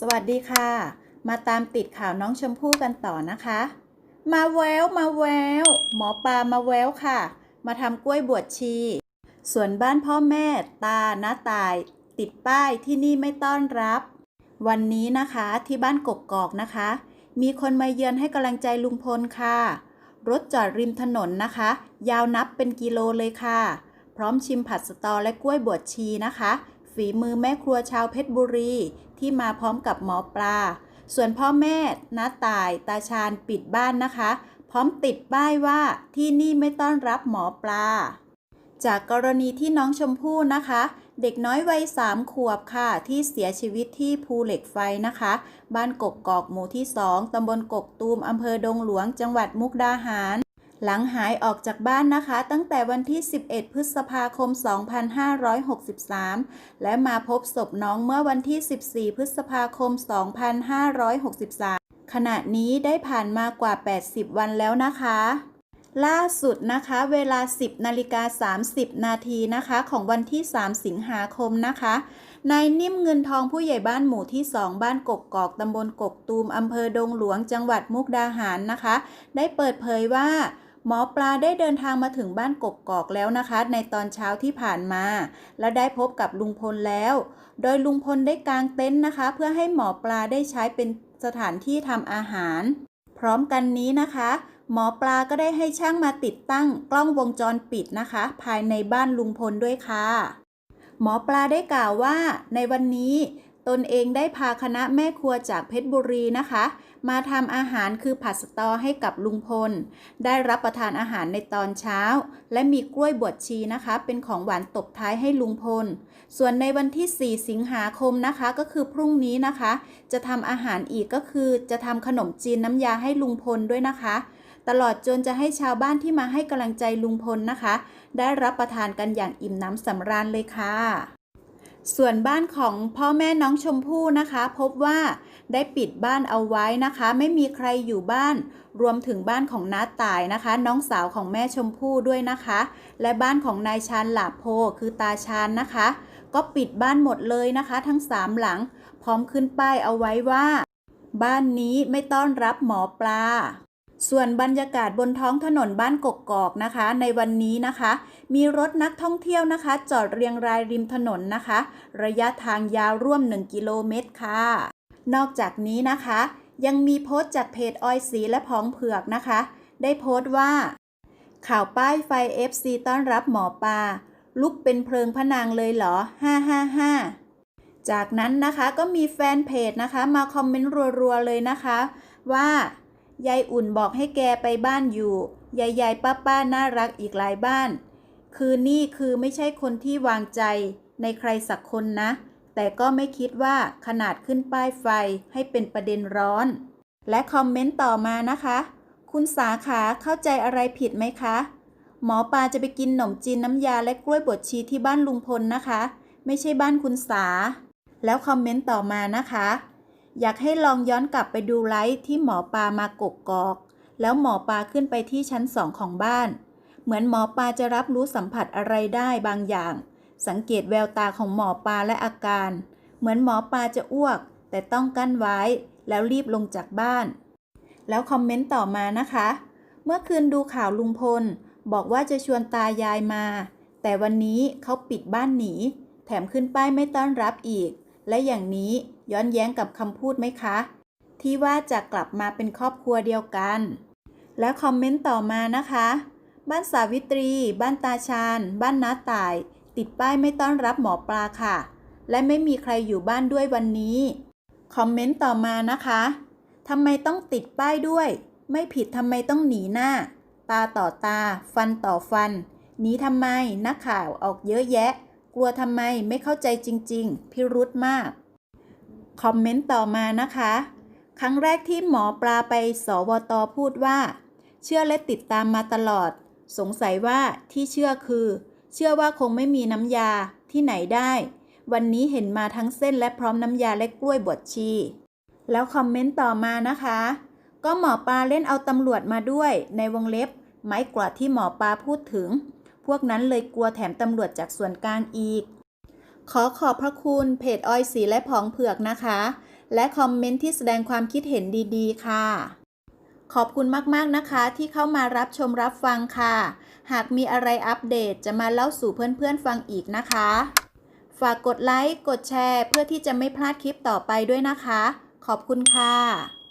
สวัสดีค่ะ มาตามติดข่าวน้องชมพู่กันต่อนะคะ มาแววมาแววหมอปลามาแววค่ะ มาทำกล้วยบวชชี ส่วนบ้านพ่อแม่ตาน้าตาย ติดป้ายที่นี่ไม่ต้อนรับ วันนี้นะคะที่บ้านกกกอกนะคะ มีคนมาเยือนให้กำลังใจลุงพลค่ะ รถจอดริมถนนนะคะ ยาวนับเป็นกิโลเลยค่ะ พร้อมชิมผัดสตอและกล้วยบวชชีนะคะ ฝีมือแม่ครัวชาวเพชรบุรีที่มาพร้อมกับหมอปลา ส่วนพ่อแม่น้าตายตาชาญปิดบ้านนะคะ พร้อมติดป้ายว่าที่นี่ไม่ต้อนรับหมอปลา จากกรณีที่น้องชมพู่นะคะ เด็กน้อยวัยสามขวบค่ะ ที่เสียชีวิตที่ภูเหล็กไฟนะคะ บ้านกกกอกหมู่ที่2ตำบลกกตูมอำเภอดงหลวงจังหวัดมุกดาหาร หลังหายออกจากบ้านนะคะ ตั้งแต่วันที่ 11 พฤษภาคม 2563 และมาพบศพน้องเมื่อวันที่ 14 พฤษภาคม 2563 ขณะนี้ได้ผ่านมากว่า 80 วันแล้วนะคะล่าสุดนะคะเวลา 10นาฬิกา30 นาทีนะคะของวันที่ 3 สิงหาคมนะคะนายนิ่มเงินทองผู้ใหญ่บ้านหมู่ที่ 2 บ้านกกกอกตำบลกกตูมอำเภอดงหลวงจังหวัดมุกดาหารนะคะ ได้เปิดเผยว่า หมอปลาได้เดินทางมาถึงบ้านกกกอกแล้วนะคะ ในตอนเช้าที่ผ่านมา และได้พบกับลุงพลแล้ว โดยลุงพลได้กางเต็นท์นะคะ เพื่อให้หมอปลาได้ใช้เป็นสถานที่ทำอาหาร พร้อมกันนี้นะคะ หมอปลาก็ได้ให้ช่างมาติดตั้งกล้องวงจรปิดนะคะ ภายในบ้านลุงพลด้วยค่ะ หมอปลาได้กล่าวว่า ในวันนี้ตนเองได้พาคณะแม่ครัวจากเพชรบุรีนะคะ มาทำอาหารคือผัดสตอให้กับลุงพล ได้รับประทานอาหารในตอนเช้า และมีกล้วยบวชชีนะคะ เป็นของหวานตบท้ายให้ลุงพล ส่วนในวันที่ 4 สิงหาคมนะคะก็คือพรุ่งนี้นะคะ จะทำอาหารอีกก็คือจะทำขนมจีนน้ำยาให้ลุงพลด้วยนะคะ ตลอดจนจะให้ชาวบ้านที่มาให้กำลังใจลุงพลนะคะ ได้รับประทานกันอย่างอิ่มน้ำสำราญเลยค่ะ ส่วนบ้านของพ่อแม่น้องชมพู่นะคะ พบว่าได้ปิดบ้านเอาไว้นะคะ ไม่มีใครอยู่บ้าน รวมถึงบ้านของน้าตายนะคะ น้องสาวของแม่ชมพู่ด้วยนะคะ และบ้านของนายชาญหลาโพคือตาชาญนะคะ ก็ปิดบ้านหมดเลยนะคะ ทั้งสามหลัง พร้อมขึ้นป้ายเอาไว้ว่า บ้านนี้ไม่ต้อนรับหมอปลา ส่วนบรรยากาศบนท้องถนนบ้านกกอกนะคะ ในวันนี้นะคะ มีรถนักท่องเที่ยวนะคะ จอดเรียงรายริมถนนนะคะ ระยะทางยาวร่วม 1 กิโลเมตรค่ะ นอกจากนี้นะคะ ยังมีโพสต์จากเพจออยสีและพ้องเผือกนะคะ ได้โพสต์ว่า ข่าวป้ายไฟ FC ต้อนรับหมอปลาลุกเป็นเพลิงพระนางเลยเหรอ 555 จากนั้นนะคะก็มีแฟนเพจนะคะ มาคอมเมนต์รัวๆเลยนะคะ ว่า ยายอุ่นบอกให้แกไปบ้านอยู่ยายยายป้าป้าน่ารักอีกหลายบ้าน คือนี่คือไม่ใช่คนที่วางใจในใครสักคนนะ แต่ก็ไม่คิดว่าขนาดขึ้นป้ายไฟให้เป็นประเด็นร้อน และคอมเมนต์ต่อมานะคะ คุณสาขาเข้าใจอะไรผิดไหมคะ หมอปลาจะไปกินขนมจีนน้ำยาและกล้วยบดชีที่บ้านลุงพลนะคะ ไม่ใช่บ้านคุณสา แล้วคอมเมนต์ต่อมานะคะ อยากให้ลองย้อนกลับไปดูไลฟ์ที่หมอปลามากกกอก แล้วหมอปลาขึ้นไปที่ชั้นสองของบ้าน เหมือนหมอปลาจะรับรู้สัมผัสอะไรได้บางอย่าง สังเกตแววตาของหมอปลาและอาการ เหมือนหมอปลาจะอ้วก แต่ต้องกั้นไว้ แล้วรีบลงจากบ้าน แล้วคอมเมนต์ต่อมานะคะ เมื่อคืนดูข่าวลุงพล บอกว่าจะชวนตายายมา แต่วันนี้เขาปิดบ้านหนี แถมขึ้นป้ายไม่ต้อนรับอีก และอย่างนี้ย้อนแย้งกับคำพูดไหมคะ ที่ว่าจะกลับมาเป็นครอบครัวเดียวกัน แล้วคอมเมนต์ต่อมานะคะ บ้านสาวิตรี บ้านตาชาญ บ้านน้าต่าย ติดป้ายไม่ต้อนรับหมอปลาค่ะ และไม่มีใครอยู่บ้านด้วยวันนี้ คอมเมนต์ต่อมานะคะทำไมต้องติดป้ายด้วย ไม่ผิดทำไมต้องหนีหน้า ตาต่อตา ฟันต่อฟันหนีทำไมนักข่าวออกเยอะแยะ กลัวทำไมไม่เข้าใจจริง ๆ พิรุธมาก คอมเมนต์ต่อมานะคะ ครั้งแรกที่หมอปลาไปสวตพูดว่า เชื่อและติดตามมาตลอด สงสัยว่าที่เชื่อคือ เชื่อว่าคงไม่มีน้ำยาที่ไหนได้ วันนี้เห็นมาทั้งเส้นและพร้อมน้ำยาและกล้วยบดชี แล้วคอมเมนต์ต่อมานะคะ ก็หมอปลาเล่นเอาตำรวจมาด้วยในวงเล็บไม้กวาดที่หมอปลาพูดถึง พวกนั้นเลยกลัวแถมตำรวจจากส่วนกลางอีก ขอขอบพระคุณเพจออยสีและผองเผือกนะคะ และคอมเมนต์ที่แสดงความคิดเห็นดีๆ ค่ะ ขอบคุณมากๆนะคะที่เข้ามารับชมรับฟังค่ะ หากมีอะไรอัปเดตจะมาเล่าสู่เพื่อนๆฟังอีกนะคะ ฝากกดไลค์กดแชร์ เพื่อที่จะไม่พลาดคลิปต่อไปด้วยนะคะ ขอบคุณค่ะ